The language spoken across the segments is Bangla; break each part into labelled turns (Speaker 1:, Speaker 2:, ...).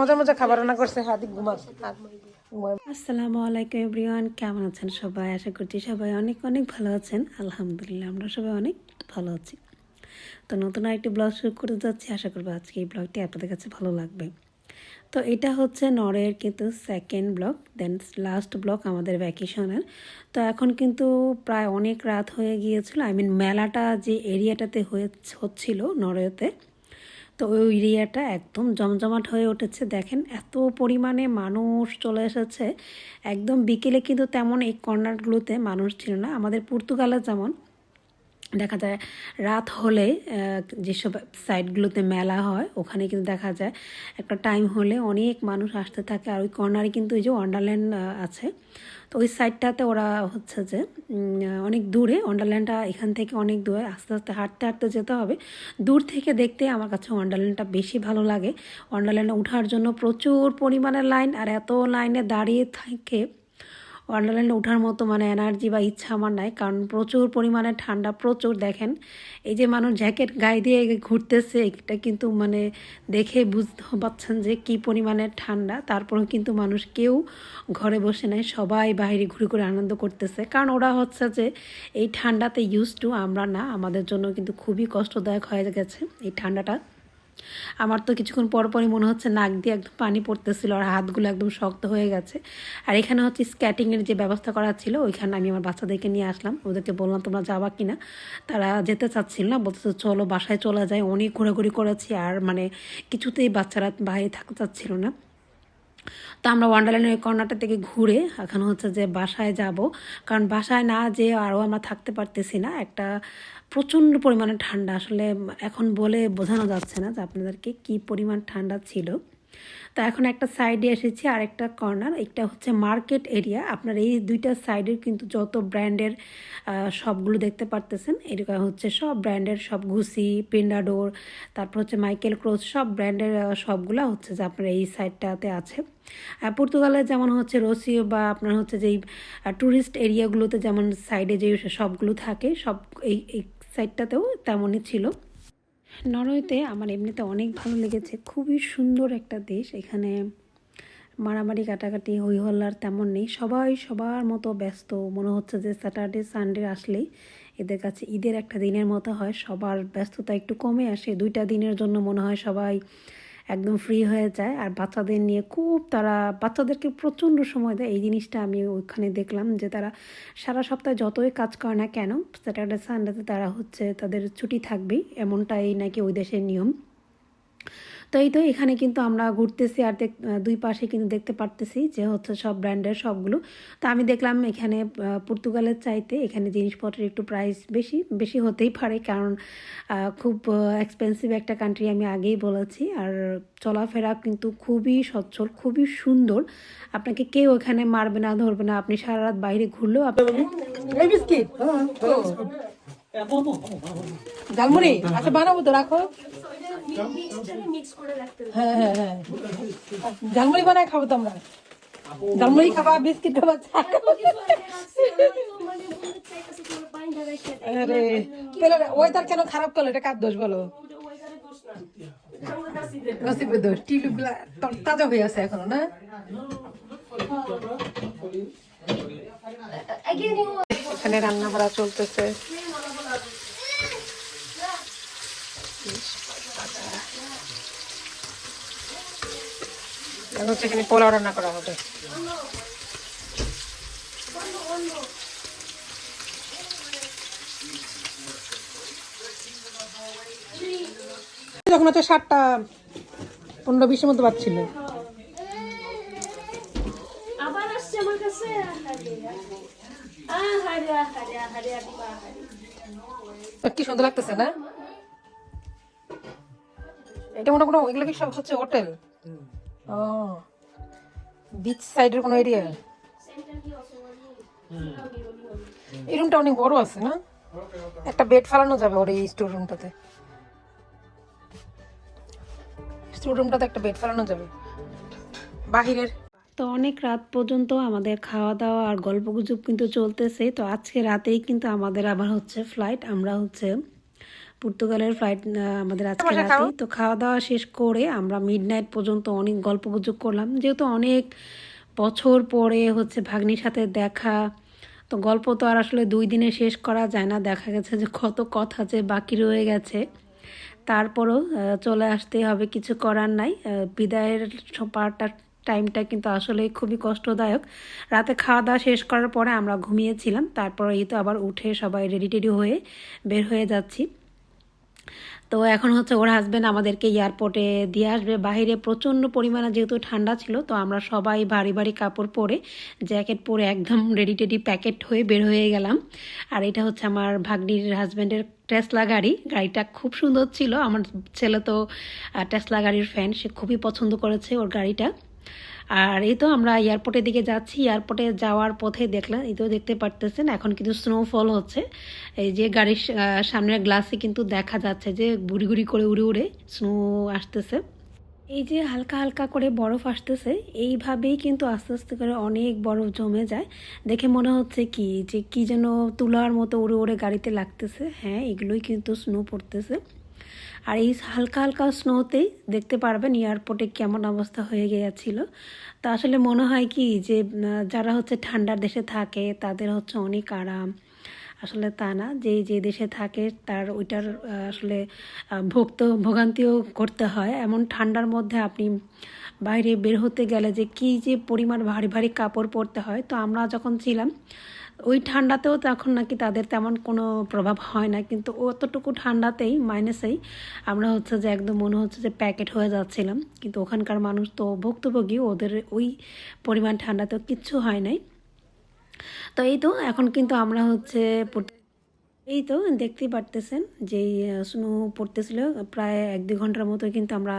Speaker 1: মজা মজা খাবার রান্না করছে হাতি ঘুমাচ্ছে
Speaker 2: আসসালামু আলাইকুম এভরিওয়ান, কেমন আছেন সবাই? আশা করছি সবাই অনেক অনেক ভালো আছেন। আলহামদুলিল্লাহ, আমরা সবাই অনেক ভালো আছি। তো নতুন আরেকটি ব্লগ শুরু করতে যাচ্ছি। আশা করব আজকে এই ব্লগটি আপনাদের কাছে ভালো লাগবে। তো এটা হচ্ছে নরের কিন্তু second blog then last blog আমাদের ভ্যাকেশনের তো এখন কিন্তু প্রায় অনেক রাত হয়ে গিয়েছিল। আই মিন মেলাটা যে এরিয়াটাতে হয়ে হচ্ছিল নরওয়েতে তো ওই এরিয়াটা একদম জমজমাট হয়ে উঠেছে। দেখেন এত পরিমাণে মানুষ চলে এসেছে। একদম বিকেলে কিন্তু তেমন এই কর্নারগুলোতে মানুষ ছিল না। আমাদের পর্তুগালে যেমন দেখা যায়, রাত হলে যেসব সাইডগুলোতে মেলা হয়, ওখানে কিন্তু দেখা যায় একটা টাইম হলে অনেক মানুষ আসতে থাকে। আর ওই কর্নারে কিন্তু ওই যে ওয়ান্ডারল্যান্ড আছে। তো ওই সাইডটাতে ওরা হচ্ছে যে অনেক দূরে ওয়ান্ডারল্যান্ডটা এখান থেকে অনেক দূরে, আস্তে আস্তে হাঁটতে হাঁটতে যেতে হবে। দূর থেকে দেখতে আমার কাছে ওয়ান্ডারল্যান্ডটা বেশি ভালো লাগে। ওয়ান্ডারল্যান্ডে ওঠার জন্য প্রচুর পরিমাণে লাইন আর এত লাইনে দাঁড়িয়ে থাকে ওয়ান্ডারল্যান্ডে ওঠার মতো মানে এনার্জি বা ইচ্ছা আমার নাই, কারণ প্রচুর পরিমাণে ঠান্ডা, প্রচুর দেখেন। এই যে মানুষ জ্যাকেট গায়ে দিয়ে ঘুরতেছে, এটা কিন্তু মানে দেখে বুঝতে পারছেন যে কি পরিমাণে ঠান্ডা। তারপরেও কিন্তু মানুষ কেউ ঘরে বসে নাই, সবাই বাইরে ঘুরে ঘুরে আনন্দ করতেছে। কারণ ওরা হচ্ছে যে এই ঠান্ডাতে ইউজ টু আমরা না, আমাদের জন্য কিন্তু খুবই কষ্টদায়ক হয়ে গেছে এই ঠান্ডাটা। আমার তো কিছুক্ষণ পর পরই মনে হচ্ছে নাক দিয়ে একদম পানি পড়তেছিল আর হাতগুলো একদম শক্ত হয়ে গেছে। আর এখানে হচ্ছে স্ক্যাটিংয়ের যে ব্যবস্থা করা ছিল, ওইখানে আমি আমার বাচ্চাদেরকে নিয়ে আসলাম। ওদেরকে বললাম, তোমরা যাবা কি না? তারা যেতে চাচ্ছিল না, বলতেছে, চলো, বাসায় চলে যায় অনেক ঘোরাঘুরি করেছি আর মানে কিছুতেই বাচ্চারা বাইরে থাকতে চাচ্ছিল না। তো আমরা ওয়ান্ডারল্যান্ডের ওই কর্নারটা থেকে ঘুরে এখন হচ্ছে যে বাসায় যাব। কারণ বাসায় না যে আরও আমরা থাকতে পারতেছি না। একটা প্রচণ্ড পরিমাণে ঠান্ডা। আসলে এখন বলে বোঝানো যাচ্ছে না যে আপনাদেরকে কি পরিমাণ ঠান্ডা ছিল। তা এখন একটা সাইডে এসেছি আর একটা কর্নার একটা হচ্ছে মার্কেট এরিয়া আপনার এই দুইটা সাইডের কিন্তু যত ব্র্যান্ডের সবগুলো দেখতে পারতেছেন। এরকম হচ্ছে সব ব্র্যান্ডের সব ঘুসি পেন্ডাডোর তারপর হচ্ছে মাইকেল ক্রোজ সব ব্র্যান্ডের সবগুলো হচ্ছে যে আপনার এই সাইডটাতে আছে। পর্তুগালে যেমন হচ্ছে রসিও বা আপনার হচ্ছে যেই ট্যুরিস্ট এরিয়াগুলোতে যেমন সাইডে যে সবগুলো থাকে, সব এই সাইডটাতেও তেমনই ছিল। নরওয়েতে আমার এমনিতে অনেক ভালো লেগেছে। খুবই সুন্দর একটা দেশ। এখানে মারামারি, কাটাকাটি হইহল্লার তেমন নেই। সবাই সবার মতো ব্যস্ত। মনে হচ্ছে যে স্যাটারডে সানডে আসলেই এদের কাছে ঈদের একটা দিনের মতো হয়। সবার ব্যস্ততা একটু কমে আসে। দুইটা দিনের জন্য মনে হয় সবাই একদম ফ্রি হয়ে যায়। আর বাচ্চাদের নিয়ে খুব তারা, বাচ্চাদেরকে প্রচণ্ড সময় দেয়। এই জিনিসটা আমি ওইখানে দেখলাম যে তারা সারা সপ্তাহে যতই কাজ করে না কেন স্যাটারডে সানডেতে তারা হচ্ছে তাদের ছুটি থাকবেই। এমনটাই নাকি ওই দেশের নিয়ম। তো এই তো এখানে কিন্তু আমরা ঘুরতেছি আর দেখ দুই পাশে কিন্তু দেখতে পারতেছি যে হচ্ছে সব ব্র্যান্ডের সবগুলো। তো আমি দেখলাম এখানে পর্তুগালের চাইতে এখানে জিনিসপত্রের একটু প্রাইস বেশি বেশি হতেই পারে কারণ খুব এক্সপেন্সিভ একটা কান্ট্রি আমি আগেই বলেছি। আর চলাফেরা কিন্তু খুবই সচ্ছল খুবই সুন্দর। আপনাকে কেউ এখানে মারবে না ধরবে না। আপনি সারা রাত বাইরে ঘুরলেও আপনি
Speaker 1: ঝালমুড়ি। আচ্ছা বানাবো তো রাখো। হ্যাঁ হ্যাঁ হ্যাঁ। ঝালমুড়ি বানায় খাব তো আমরা। ঝালমুড়ি খাবা বিস্কিট খাবা চা খাবা। আরে ওয়েদার কেন খারাপ করল? এটা কার দোষ বলো? নসিবের দোষ টিলু গুলা তাজা হয়ে আছে এখনও না? এখানে রান্না করা চলতেছে। এখন হচ্ছে এখানে পোলাও রান্না করা হবে। যখন হচ্ছে সাতটা পনেরো বিশের মতো পাচ্ছিল
Speaker 3: আবার আসছে আমার কাছে আহারে আহারে আহারে আহারে আহারে
Speaker 1: কি সুন্দর লাগতেছে না? এটা মনে কোনো এগুলো কি সব হচ্ছে হোটেল ও। বিচ সাইডের কোনো এরিয়া এই রুমটা অনেক বড় আছে না? একটা বেড ফালানো যাবে ওর এই স্টোর রুমটাতে স্টোর রুমটাতে একটা বেড ফালানো যাবে। বাহিরের।
Speaker 2: তো অনেক রাত পর্যন্ত আমাদের খাওয়া দাওয়া আর গল্প গুজব কিন্তু চলতেছে। তো আজকে রাতেই কিন্তু আমাদের আবার হচ্ছে ফ্লাইট আমরা হচ্ছে পর্তুগালের ফ্লাইট আমাদের আজকে রাতে তো খাওয়া দাওয়া শেষ করে আমরা মিড নাইট পর্যন্ত অনেক গল্প গুজব করলাম। যেহেতু অনেক বছর পরে হচ্ছে ভাগ্নির সাথে দেখা তো গল্প তো আর আসলে দুই দিনে শেষ করা যায় না। দেখা গেছে যে কত কথা যে বাকি রয়ে গেছে। তারপরও চলে আসতে হবে কিছু করার নাই। বিদায়ের পার্টটা টাইমটা কিন্তু আসলে খুবই কষ্টদায়ক। রাতে খাওয়া দাওয়া শেষ করার পরে আমরা ঘুমিয়েছিলাম। তারপর এই তো আবার উঠে সবাই রেডি টেডি হয়ে বের হয়ে যাচ্ছি। তো এখন হচ্ছে ওর হাজব্যান্ড আমাদেরকে এয়ারপোর্টে দিয়ে আসবে। বাইরে প্রচণ্ড পরিমাণে যেহেতু ঠান্ডা ছিল, তো আমরা সবাই ভারী ভারী কাপড় পরে জ্যাকেট পরে একদম রেডি টেডি প্যাকেট হয়ে বের হয়ে গেলাম। আর এটা হচ্ছে আমার ভাগ্নির হাজব্যান্ডের টেসলা গাড়ি। গাড়িটা খুব সুন্দর ছিল। আমার ছেলে তো টেসলা গাড়ির ফ্যান সে খুবই পছন্দ করেছে ওর গাড়িটা। আর এই তো আমরা এয়ারপোর্টের দিকে যাচ্ছি। এয়ারপোর্টে যাওয়ার পথে দেখলাম, এই তো দেখতে পারতেছেন, এখন কিন্তু স্নোফল হচ্ছে। এই যে গাড়ির সামনের গ্লাসে কিন্তু দেখা যাচ্ছে যে গুড়ি গুড়ি করে উড়ে উড়ে স্নো আসতেছে। এই যে হালকা হালকা করে বরফ আসতেছে, এইভাবেই কিন্তু আস্তে আস্তে করে অনেক বরফ জমে যায়। দেখে মনে হচ্ছে কি, যে কি যেন তুলার মতো উড়ে উড়ে গাড়িতে লাগতেছে। হ্যাঁ এগুলোই কিন্তু স্নো পড়তেছে। আর এই হালকা হালকা স্নোতেই দেখতে পারবেন এয়ারপোর্টে কেমন অবস্থা হয়ে গিয়েছিল। তা আসলে মনে হয় কি যে যারা হচ্ছে ঠান্ডার দেশে থাকে, তাদের হচ্ছে অনেক আরাম। আসলে তা না, যে যে দেশে থাকে, তার ওইটার আসলে ভোক্ত, ভোগান্তিও করতে হয়। এমন ঠান্ডার মধ্যে আপনি বাইরে বের হতে গেলে যে, কি যে পরিমাণ ভারী ভারী কাপড় পরতে হয়, তো আমরা যখন ছিলাম ওই ঠান্ডাতেও তখন নাকি তাদের তেমন কোনো প্রভাব হয় না, কিন্তু অতটুকু ঠান্ডাতেই মাইনাসেই আমরা হচ্ছে যে একদম মনে হচ্ছে যে প্যাকেট হয়ে যাচ্ছিলাম। কিন্তু ওখানকার মানুষ তো ভুক্তভোগী, ওদের ওই পরিমাণ ঠান্ডাতেও কিচ্ছু হয় নাই। তো এই তো, এখন কিন্তু আমরা হচ্ছে এই তো দেখতেই পারতেছেন যে স্নো পড়তেছিল প্রায় এক দুই ঘণ্টার মতো কিন্তু আমরা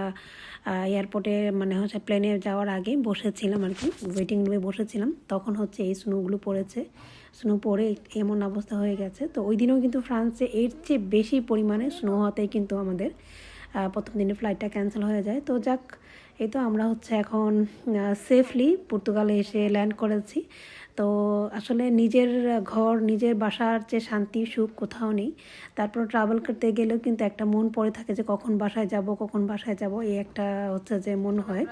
Speaker 2: এয়ারপোর্টে মানে হচ্ছে প্লেনে যাওয়ার আগে বসেছিলাম আর কি ওয়েটিং রুমে বসেছিলাম। তখন হচ্ছে এই স্নোগুলো পড়েছে। স্নো পড়ে এমন অবস্থা হয়ে গেছে। তো ওই দিনেও কিন্তু ফ্রান্সে এর চেয়ে বেশি পরিমাণে স্নো হওয়াতেই কিন্তু আমাদের প্রথম দিনে ফ্লাইটটা ক্যান্সেল হয়ে যায়। তো যাক, এই তো আমরা হচ্ছে এখন সেফলি পর্তুগালে এসে ল্যান্ড করেছি। তো আসলে নিজের ঘর, নিজের বাসার যে শান্তি, সুখ কোথাও নেই। তারপর ট্রাভেল করতে গেলেও কিন্তু একটা মন পড়ে থাকে যে কখন বাসায় যাব, কখন বাসায় যাব, এই একটা হচ্ছে যে মন হয়।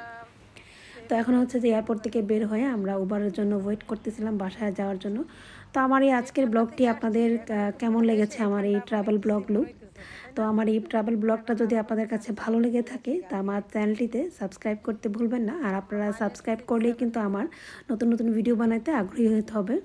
Speaker 2: তো এখন হচ্ছে যে এয়ারপোর্ট থেকে বের হয়ে আমরা উবারের জন্য ওয়েট করতেছিলাম বাসায় যাওয়ার জন্য। তো আমার এই আজকের ব্লগটি আপনাদের কেমন লেগেছে আমার এই ট্রাভেল ব্লগগুলো তো আমার এই ট্রাভেল ব্লগটা যদি আপনাদের কাছে ভালো লেগে থাকে, তা আমার চ্যানেলটিতে সাবস্ক্রাইব করতে ভুলবেন না। আর আপনারা সাবস্ক্রাইব করলেই কিন্তু আমার নতুন নতুন ভিডিও বানাতে আগ্রহী হতে হবে।